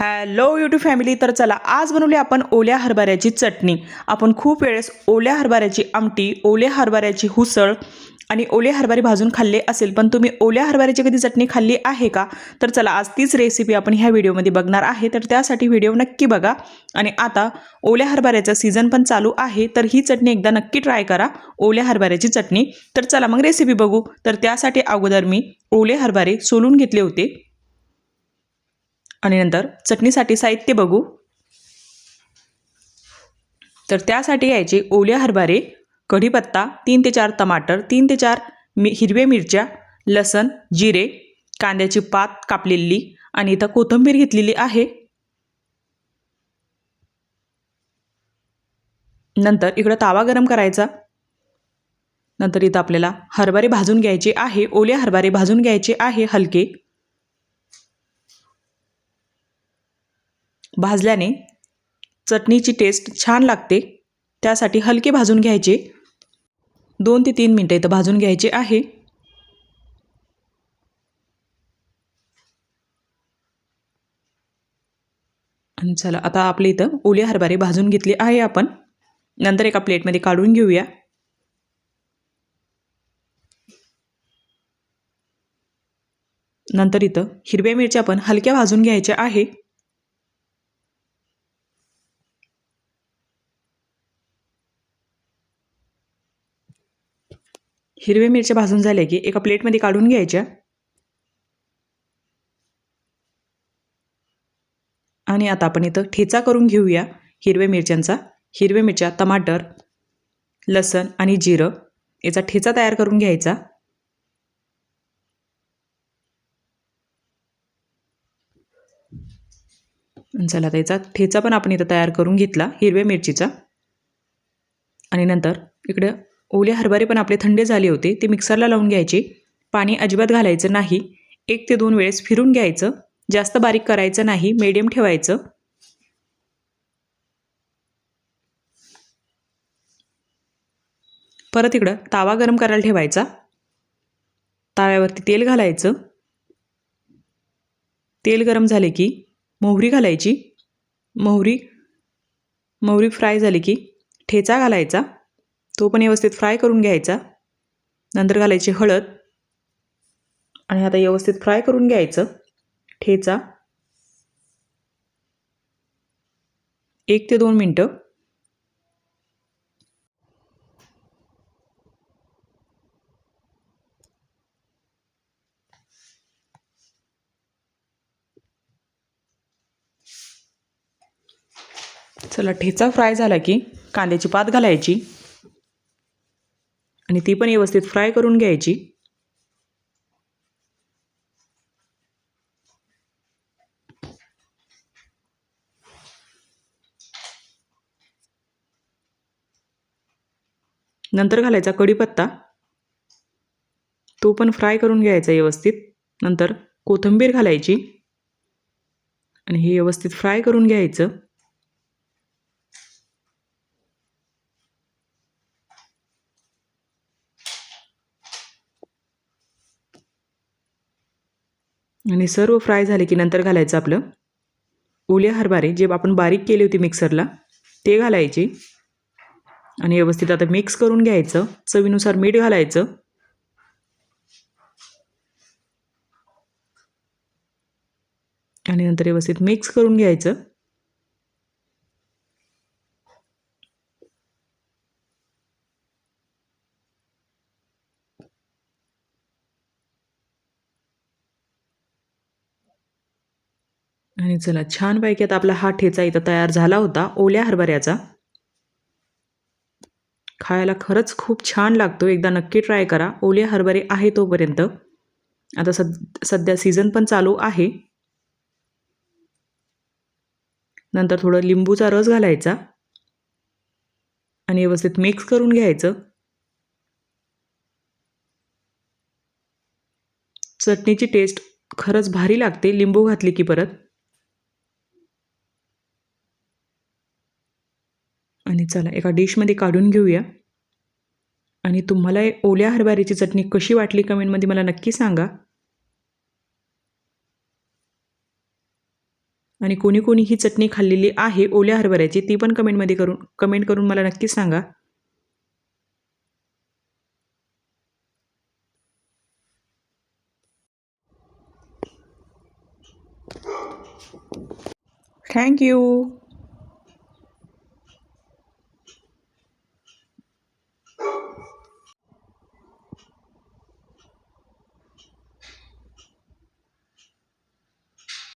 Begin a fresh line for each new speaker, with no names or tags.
Hello YouTube family तर चला आज बनवली आपण ओल्या हरभऱ्याची चटणी. आपण खूप वेळेस ओल्या हरभऱ्याची आमटी ओल्या हरभऱ्याची हुसळ आणि ओले हरभरे भाजून खाल्ले असेल पण तुम्ही ओल्या हरभऱ्याची कधी चटणी खाल्ली आहे का? तर चला आज तीच रेसिपी आपण ह्या व्हिडिओमध्ये बघणार आहे. तर त्यासाठी व्हिडिओ नक्की बघा. आणि आता ओल्या हरभऱ्याचा सीझन पण चालू आहे तर ही चटणी एकदा नक्की ट्राय करा ओल्या हरभऱ्याची चटणी. तर चला मग रेसिपी बघू. तर त्यासाठी अगोदर मी ओले हरभरे सोलून घेतले होते. आणि नंतर चटणीसाठी साहित्य बघू. तर त्यासाठी यायचे ओले हरभरे कढीपत्ता तीन ते चार टमाटर तीन ते चार मी हिरव्या मिरच्या लसण जिरे कांद्याची पात कापलेली आणि इथं कोथिंबीर घेतलेली आहे. नंतर इकडं तावा गरम करायचा. नंतर इथं आपल्याला हरभरे भाजून घ्यायचे आहे ओले हरभरे भाजून घ्यायचे आहे हलके. भाजल्याने चटणीची टेस्ट छान लागते. त्यासाठी हलके भाजून घ्यायचे. दोन ते तीन मिनटं इथं भाजून घ्यायचे आहे. आणि चला आता आपले इथं ओले हरभरे भाजून घेतले आहे आपण. नंतर एका प्लेटमध्ये काढून घेऊया. नंतर इथं हिरव्या मिरच्या पण हलक्या भाजून घ्यायच्या आहे. हिरव्या मिरच्या भाजून झाल्या की एका प्लेटमध्ये काढून घ्यायच्या. आणि आता आपण इथं ठेचा करून घेऊया हिरव्या मिरच्यांचा. हिरव्या मिरच्या टमाटर लसण आणि जिरं. याचा ठेचा तयार करून घ्यायचा. चला त्याचा ठेचा पण आपण इथं तयार करून घेतला हिरव्या मिरचीचा. आणि नंतर इकडं ओले हरभरे पण आपले थंडे झाले होते ते मिक्सरला लावून घ्यायचे. पाणी अजिबात घालायचं नाही. एक ते दोन वेळेस फिरून घ्यायचं. जास्त बारीक करायचं नाही मीडियम ठेवायचं. परत इकडं तावा गरम करायला ठेवायचा. ताव्यावरती तेल घालायचं. तेल गरम झाले की मोहरी घालायची. मोहरी मोहरी फ्राय झाली की ठेचा घालायचा. तो पण व्यवस्थित फ्राय करून घ्यायचा. नंतर घालायची हळद. आणि आता व्यवस्थित फ्राय करून घ्यायचं. ठेचा. एक ते दोन मिनटं. चला ठेचा फ्राय झाला की कांद्याची पात घालायची. आणि ती पण व्यवस्थित फ्राय करून घ्यायची. नंतर घालायचा कढीपत्ता. तो पण फ्राय करून घ्यायचा व्यवस्थित. नंतर कोथिंबीर घालायची. आणि हे व्यवस्थित फ्राय करून घ्यायचं. आणि सर्व फ्राय झाले की नंतर घालायचं आपलं. ओले हरभरे जे आपण बारीक केले होते मिक्सरला ते घालायचे. आणि व्यवस्थित आता मिक्स करून घ्यायचं. चवीनुसार मीठ घालायचं. आणि नंतर व्यवस्थित मिक्स करून घ्यायचं. आणि चला छानपैकी आता आपला हा ठेचा इथं तयार झाला होता ओल्या हरभऱ्याचा. खायला खरंच खूप छान लागतो एकदा नक्की ट्राय करा. ओले हरभरे आहे तोपर्यंत. आता सद सध्या सीझन पण चालू आहे. नंतर थोडं लिंबूचा रस घालायचा. आणि व्यवस्थित मिक्स करून घ्यायचं. चटणीची टेस्ट खरंच भारी लागते लिंबू घातली की परत. आणि चला एका डिशमध्ये काढून घेऊया. आणि तुम्हाला ओल्या हरभऱ्याची चटणी कशी वाटली कमेंटमध्ये मला नक्की सांगा. आणि कोणी कोणी ही चटणी खाल्लेली आहे ओल्या हरभऱ्याची ती पण कमेंटमध्ये करून कमेंट करून मला नक्की सांगा. थँक्यू